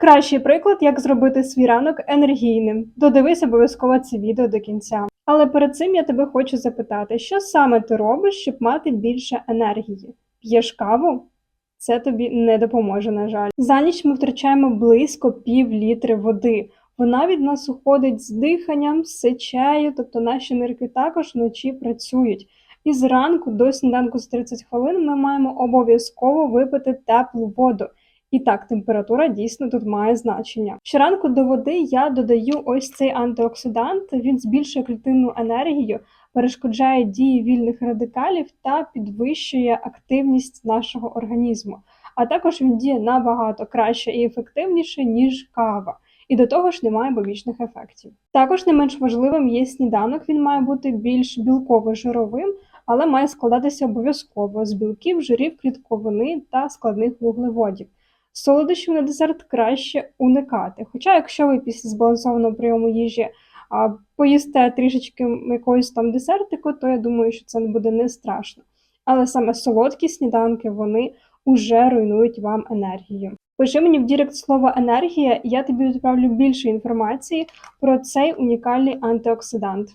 Кращий приклад, як зробити свій ранок енергійним. Додивись обов'язково це відео до кінця. Але перед цим я тебе хочу запитати, що саме ти робиш, щоб мати більше енергії? П'єш каву? Це тобі не допоможе, на жаль. За ніч ми втрачаємо близько пів літри води. Вона від нас уходить з диханням, з сечею, тобто наші нирки також вночі працюють. І зранку до сніданку з 30 хвилин ми маємо обов'язково випити теплу воду. І так, температура дійсно тут має значення. Щоранку до води я додаю ось цей антиоксидант. Він збільшує клітинну енергію, перешкоджає дії вільних радикалів та підвищує активність нашого організму. А також він діє набагато краще і ефективніше, ніж кава. І до того ж немає побічних ефектів. Також не менш важливим є сніданок. Він має бути більш білково-жировим, але має складатися обов'язково з білків, жирів, клітковини та складних вуглеводів. Солодощів на десерт краще уникати. Хоча, якщо ви після збалансованого прийому їжі а, поїсте трішечки якогось там десертику, то я думаю, що це буде не страшно. Але саме солодкі сніданки вони уже руйнують вам енергію. Пиши мені в Дірект слово енергія, я тобі відправлю більше інформації про цей унікальний антиоксидант.